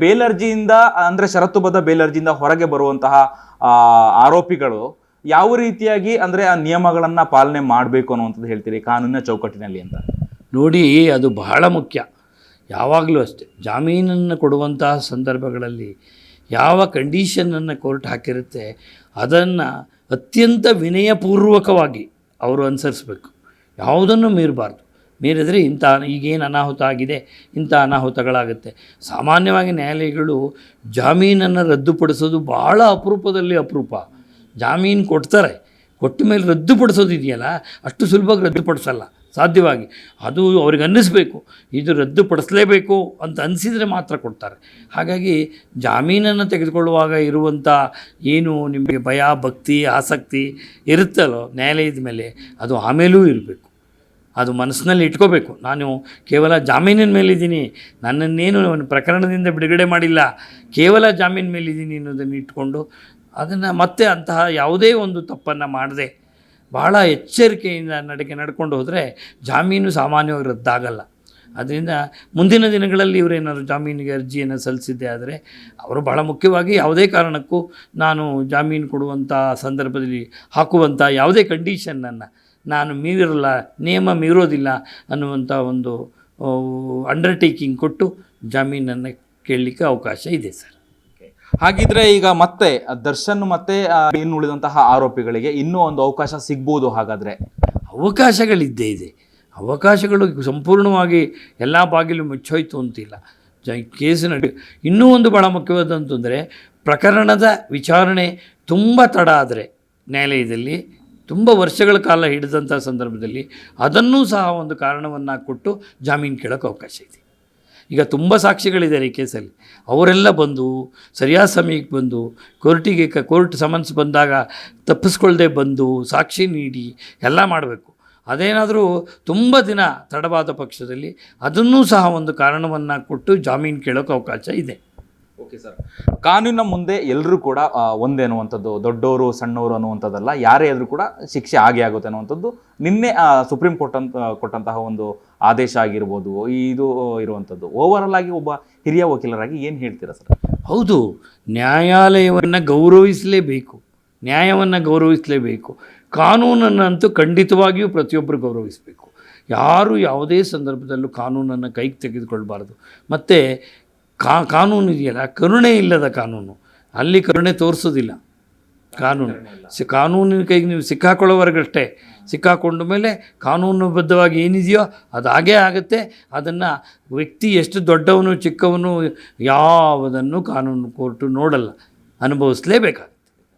ಬೇಲರ್ಜಿಯಿಂದ, ಅಂದ್ರೆ ಷರತ್ತುಬದ್ಧ ಬೇಲರ್ಜಿಯಿಂದ ಹೊರಗೆ ಬರುವಂತಹ ಆರೋಪಿಗಳು ಯಾವ ರೀತಿಯಾಗಿ ಅಂದ್ರೆ ಆ ನಿಯಮಗಳನ್ನ ಪಾಲನೆ ಮಾಡಬೇಕು ಅನ್ನುವಂಥದ್ದು ಹೇಳ್ತೀರಿ ಕಾನೂನಿನ ಚೌಕಟ್ಟಿನಲ್ಲಿ ಅಂತ? ನೋಡಿ, ಅದು ಬಹಳ ಮುಖ್ಯ. ಯಾವಾಗಲೂ ಅಷ್ಟೆ. ಜಾಮೀನನ್ನು ಕೊಡುವಂತಹ ಸಂದರ್ಭಗಳಲ್ಲಿ ಯಾವ ಕಂಡೀಷನನ್ನು ಕೋರ್ಟ್ ಹಾಕಿರುತ್ತೆ, ಅದನ್ನು ಅತ್ಯಂತ ವಿನಯಪೂರ್ವಕವಾಗಿ ಅವರು ಅನುಸರಿಸಬೇಕು. ಯಾವುದನ್ನು ಮೀರಬಾರ್ದು. ಮೀರಿದರೆ ಇಂಥ ಈಗೇನು ಅನಾಹುತ ಆಗಿದೆ, ಇಂಥ ಅನಾಹುತಗಳಾಗುತ್ತೆ. ಸಾಮಾನ್ಯವಾಗಿ ನ್ಯಾಯಾಲಯಗಳು ಜಾಮೀನನ್ನು ರದ್ದುಪಡಿಸೋದು ಭಾಳ ಅಪರೂಪದಲ್ಲಿ ಅಪರೂಪ. ಜಾಮೀನು ಕೊಡ್ತಾರೆ, ಕೊಟ್ಟ ಮೇಲೆ ರದ್ದುಪಡಿಸೋದು ಇದೆಯಲ್ಲ, ಅಷ್ಟು ಸುಲಭವಾಗಿ ರದ್ದುಪಡಿಸಲ್ಲ, ಸಾಧ್ಯವಾಗಿ. ಅದು ಅವ್ರಿಗೆ ಅನ್ನಿಸ್ಬೇಕು, ಇದು ರದ್ದುಪಡಿಸಲೇಬೇಕು ಅಂತ ಅನಿಸಿದರೆ ಮಾತ್ರ ಕೊಡ್ತಾರೆ. ಹಾಗಾಗಿ ಜಾಮೀನನ್ನು ತೆಗೆದುಕೊಳ್ಳುವಾಗ ಇರುವಂಥ ಏನು ನಿಮಗೆ ಭಯ, ಭಕ್ತಿ, ಆಸಕ್ತಿ ಇರುತ್ತಲ್ಲೋ ನ್ಯಾಯಾಲಯದ ಮೇಲೆ, ಅದು ಆಮೇಲೂ ಇರಬೇಕು. ಅದು ಮನಸ್ಸಿನಲ್ಲಿ ಇಟ್ಕೋಬೇಕು. ನಾನು ಕೇವಲ ಜಾಮೀನಿನ ಮೇಲಿದ್ದೀನಿ. ನನ್ನನ್ನೇನು ಪ್ರಕರಣದಿಂದ ಬಿಡುಗಡೆ ಮಾಡಿಲ್ಲ. ಕೇವಲ ಜಾಮೀನು ಮೇಲಿದ್ದೀನಿ ಅನ್ನೋದನ್ನು ಇಟ್ಕೊಂಡು ಅದನ್ನು ಮತ್ತೆ ಅಂತಹ ಯಾವುದೇ ಒಂದು ತಪ್ಪನ್ನು ಮಾಡದೆ ಬಹಳ ಎಚ್ಚರಿಕೆಯಿಂದ ನಡಿಗೆ ನಡ್ಕೊಂಡು ಹೋದರೆ ಜಾಮೀನು ಸಾಮಾನ್ಯವಾಗಿ ರದ್ದಾಗಲ್ಲ. ಅದರಿಂದ ಮುಂದಿನ ದಿನಗಳಲ್ಲಿ ಇವರೇನಾದ್ರು ಜಾಮೀನಿಗೆ ಅರ್ಜಿಯನ್ನು ಸಲ್ಲಿಸಿದ್ದೆ ಆದರೆ ಅವರು ಬಹಳ ಮುಖ್ಯವಾಗಿ ಯಾವುದೇ ಕಾರಣಕ್ಕೂ ನಾನು ಜಾಮೀನು ಕೊಡುವಂಥ ಸಂದರ್ಭದಲ್ಲಿ ಹಾಕುವಂಥ ಯಾವುದೇ ಕಂಡೀಷನ್ನನ್ನು ನಾನು ಮೀರಿರಲ್ಲ ನಿಯಮ ಮೀರೋದಿಲ್ಲ ಅನ್ನುವಂಥ ಒಂದು ಅಂಡರ್ಟೇಕಿಂಗ್ ಕೊಟ್ಟು ಜಾಮೀನನ್ನು ಕೇಳಲಿಕ್ಕೆ ಅವಕಾಶ ಇದೆ ಸರ್. ಹಾಗಿದ್ರೆ ಈಗ ಮತ್ತೆ ದರ್ಶನ್ ಮತ್ತೆ ಇನ್ನುಳಿದಂತಹ ಆರೋಪಿಗಳಿಗೆ ಇನ್ನೂ ಒಂದು ಅವಕಾಶ ಸಿಗ್ಬೋದು ಹಾಗಾದರೆ? ಅವಕಾಶಗಳಿದ್ದೇ ಇದೆ. ಅವಕಾಶಗಳು ಸಂಪೂರ್ಣವಾಗಿ ಎಲ್ಲ ಬಾಗಿಲು ಮುಚ್ಚೋಯ್ತು ಅಂತಿಲ್ಲ. ಜ ಕೇಸಿನ ಇನ್ನೂ ಒಂದು ಭಾಳ ಮುಖ್ಯವಾದಂತಂದರೆ ಪ್ರಕರಣದ ವಿಚಾರಣೆ ತುಂಬ ತಡ ಆದರೆ ನ್ಯಾಯಾಲಯದಲ್ಲಿ ತುಂಬ ವರ್ಷಗಳ ಕಾಲ ಹಿಡಿದಂಥ ಸಂದರ್ಭದಲ್ಲಿ ಅದನ್ನೂ ಸಹ ಒಂದು ಕಾರಣವನ್ನು ಕೊಟ್ಟು ಜಾಮೀನು ಕೇಳೋಕ್ಕೆ ಅವಕಾಶ ಇದೆ. ಈಗ ತುಂಬ ಸಾಕ್ಷಿಗಳಿದ್ದಾರೆ ಈ ಕೇಸಲ್ಲಿ. ಅವರೆಲ್ಲ ಬಂದು, ಸರಿಯಾದ ಸಮಯಕ್ಕೆ ಬಂದು, ಕೋರ್ಟಿಗೆ ಕ, ಕೋರ್ಟ್ ಸಮನ್ಸ್ ಬಂದಾಗ ತಪ್ಪಿಸ್ಕೊಳ್ಳದೆ ಬಂದು ಸಾಕ್ಷಿ ನೀಡಿ ಎಲ್ಲ ಮಾಡಬೇಕು. ಅದೇನಾದರೂ ತುಂಬ ದಿನ ತಡವಾದ ಪಕ್ಷದಲ್ಲಿ ಅದನ್ನೂ ಸಹ ಒಂದು ಕಾರಣವನ್ನು ಕೊಟ್ಟು ಜಾಮೀನು ಕೇಳೋಕ್ಕೆ ಅವಕಾಶ ಇದೆ. ಓಕೆ ಸರ್ ಕಾನೂನಿನ ಮುಂದೆ ಎಲ್ಲರೂ ಕೂಡ ಒಂದೇ ಅನ್ನುವಂಥದ್ದು ದೊಡ್ಡವರು ಸಣ್ಣವರು ಅನ್ನುವಂಥದ್ದಲ್ಲ, ಯಾರೇ ಆದರೂ ಕೂಡ ಶಿಕ್ಷೆ ಆಗೇ ಆಗುತ್ತೆ ಅನ್ನುವಂಥದ್ದು ನಿನ್ನೆ ಸುಪ್ರೀಂ ಕೋರ್ಟ್ ಅಂತ ಕೊಟ್ಟಂತಹ ಒಂದು ಆದೇಶ ಆಗಿರ್ಬೋದು, ಇದು ಇರುವಂಥದ್ದು. ಓವರಾಲ್ ಆಗಿ ಒಬ್ಬ ಹಿರಿಯ ವಕೀಲರಾಗಿ ಏನು ಹೇಳ್ತೀರಾ ಸರ್ ಹೌದು. ನ್ಯಾಯಾಲಯವನ್ನು ಗೌರವಿಸಲೇಬೇಕು. ನ್ಯಾಯವನ್ನು ಗೌರವಿಸಲೇಬೇಕು. ಕಾನೂನನ್ನಂತೂ ಖಂಡಿತವಾಗಿಯೂ ಪ್ರತಿಯೊಬ್ಬರು ಗೌರವಿಸಬೇಕು. ಯಾರು ಯಾವುದೇ ಸಂದರ್ಭದಲ್ಲೂ ಕಾನೂನನ್ನು ಕೈಗೆ ತೆಗೆದುಕೊಳ್ಬಾರ್ದು. ಮತ್ತು ಕಾ ಕಾನೂನು ಇದೆಯಲ್ಲ? ಕರುಣೆ ಇಲ್ಲದ ಕಾನೂನು. ಅಲ್ಲಿ ಕರುಣೆ ತೋರಿಸೋದಿಲ್ಲ ಕಾನೂನು. ಸಿ ಕಾನೂನಿನ ಕೈಗೆ ನೀವು ಸಿಕ್ಕಾಕೊಳ್ಳೋವರೆಗಷ್ಟೇ ಸಿಕ್ಕಾಕೊಂಡ ಮೇಲೆ ಕಾನೂನುಬದ್ಧವಾಗಿ ಏನಿದೆಯೋ ಅದು ಹಾಗೇ ಆಗುತ್ತೆ. ಅದನ್ನು ವ್ಯಕ್ತಿ ಎಷ್ಟು ದೊಡ್ಡವನು ಚಿಕ್ಕವನು ಯಾವುದನ್ನು ಕಾನೂನು ಕೋರ್ಟು ನೋಡಲ್ಲ. ಅನುಭವಿಸಲೇಬೇಕಾಗುತ್ತೆ